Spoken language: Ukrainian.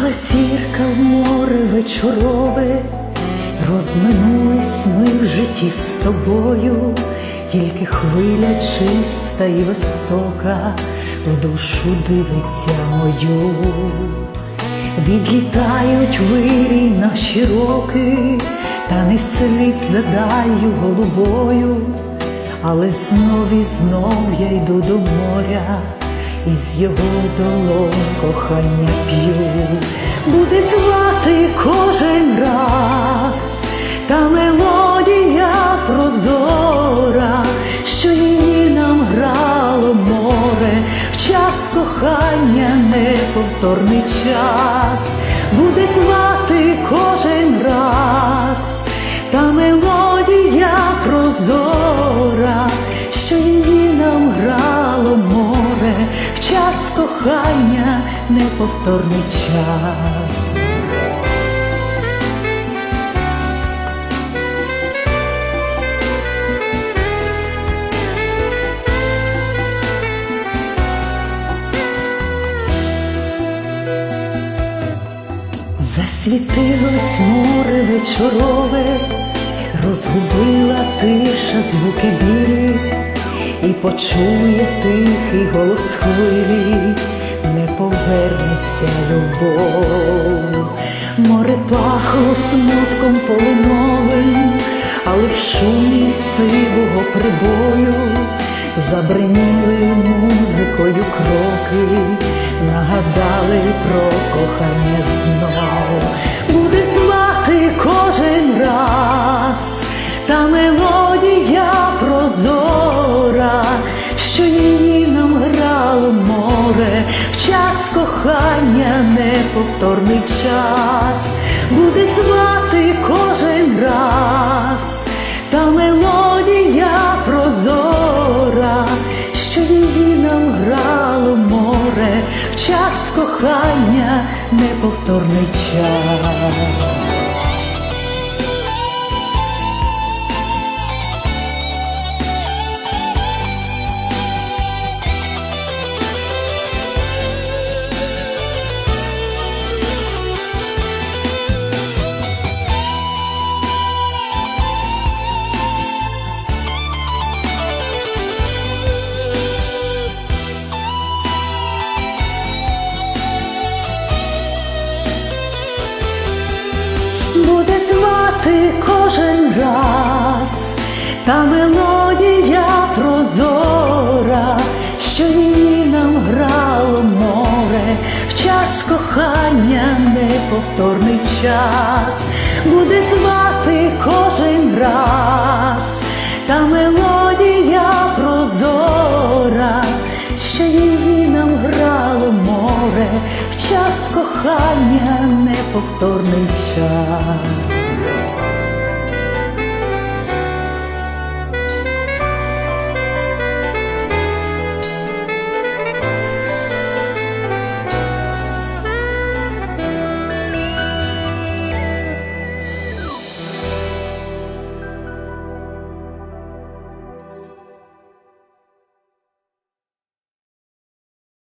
Впала зірка в море вечорове, розминулись ми в житті з тобою, тільки хвиля чиста і висока в душу дивиться мою. Відлітають вирій наші роки, та не слід за даю голубою, але знов і знов я йду до моря, і з його долон кохання п'ю, буде звати кожен раз, та мелодія прозора, що її нам грало море, в час кохання неповторний час, кохання неповторний час. Засвітилось море вечорове, розгубила тиша звуки білі, і почує тихий голос хвилі, не повернеться любов. Море пахло смутком полуновим, але в шумі сивого прибою забриніли музикою кроки, нагадали про кохання знов. Буде звати кожен раз, кохання неповторний час, буде звати кожен раз, та мелодія прозора, що її нам грало море, в час кохання неповторний час. Звати кожен раз, та мелодія прозора, що її нам грало море, в час кохання неповторний час, буде звати кожен раз, та мелодія прозора, що її нам грало море, час кохання неповторний час.